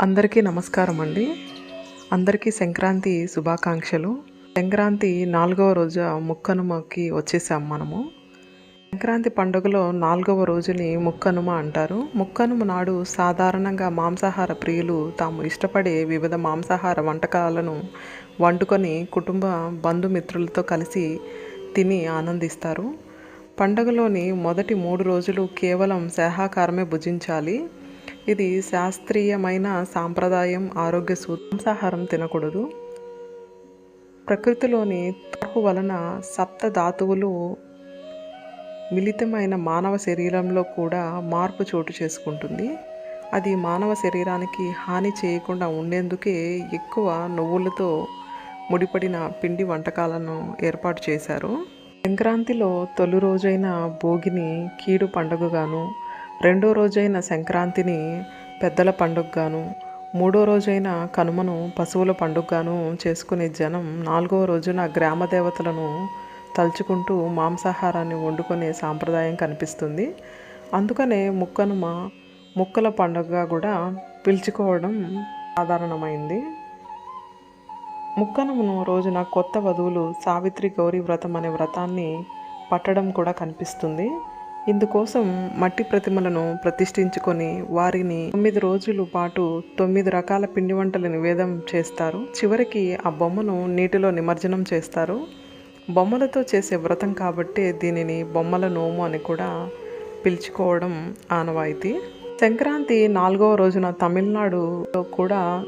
అందరికీ నమస్కారం అండి అందరికీ సంక్రాంతి శుభాకాంక్షలు. సంక్రాంతి నాలుగవ రోజు ముక్కనుమకి వచ్చేసాం మనము. సంక్రాంతి పండుగలో నాలుగవ రోజుని ముక్కనుమ అంటారు. ముక్కనుమ నాడు సాధారణంగా మాంసాహార ప్రియులు తాము ఇష్టపడే వివిధ మాంసాహార వంటకాలను వండుకొని కుటుంబ బంధుమిత్రులతో కలిసి తిని ఆనందిస్తారు. పండుగలోని మొదటి మూడు రోజులు కేవలం శాహాకారమే భుజించాలి. ఇది శాస్త్రీయమైన సాంప్రదాయం ఆరోగ్య సూత్రాంసాహారం తినకూడదు. ప్రకృతిలోని తూర్పు వలన సప్త ధాతువులు మిళితమైన మానవ శరీరంలో కూడా మార్పు చోటు చేసుకుంటుంది. అది మానవ శరీరానికి హాని చేయకుండా ఉండేందుకే ఎక్కువ నువ్వులతో ముడిపడిన పిండి వంటకాలను ఏర్పాటు చేశారు. సంక్రాంతిలో తొలి రోజైన భోగిని కీడు పండుగగాను రెండో రోజైన సంక్రాంతిని పెద్దల పండుగగాను మూడో రోజైన కనుమను పశువుల పండుగగాను చేసుకునే జనం నాలుగవ రోజున గ్రామ దేవతలను తలుచుకుంటూ మాంసాహారాన్ని వండుకునే సాంప్రదాయం కనిపిస్తుంది. అందుకనే ముక్కనుమ ముక్కల పండుగగా కూడా పిలుచుకోవడం సాధారణమైంది. ముక్కనుమను రోజున కొత్త వధువులు సావిత్రి గౌరీ వ్రతం అనే వ్రతాన్ని పట్టడం కూడా కనిపిస్తుంది. ఇందుకోసం మట్టి ప్రతిమలను ప్రతిష్ఠించుకొని వారిని తొమ్మిది రోజుల పాటు తొమ్మిది రకాల పిండి వంటలు నివేదం చేస్తారు. చివరికి ఆ బొమ్మను నీటిలో నిమజ్జనం చేస్తారు. బొమ్మలతో చేసే వ్రతం కాబట్టి దీనిని బొమ్మల నోము అని కూడా పిలుచుకోవడం ఆనవాయితీ. సంక్రాంతి నాలుగవ రోజున తమిళనాడులో కూడా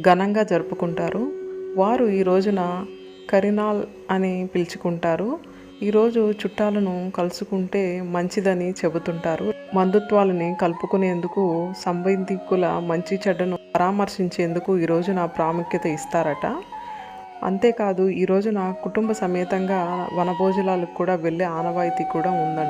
ఘనంగా జరుపుకుంటారు. వారు ఈ రోజున కరినాల్ అని పిలుచుకుంటారు. ఈరోజు చుట్టాలను కలుసుకుంటే మంచిదని చెబుతుంటారు. బంధుత్వాలని కలుపుకునేందుకు సంబంధికుల మంచి చెడ్డను పరామర్శించేందుకు ఈ రోజున ప్రాముఖ్యత ఇస్తారట. అంతేకాదు ఈ రోజున కుటుంబ సమేతంగా వనభోజనాలకు కూడా వెళ్ళే ఆనవాయితీ కూడా ఉందండి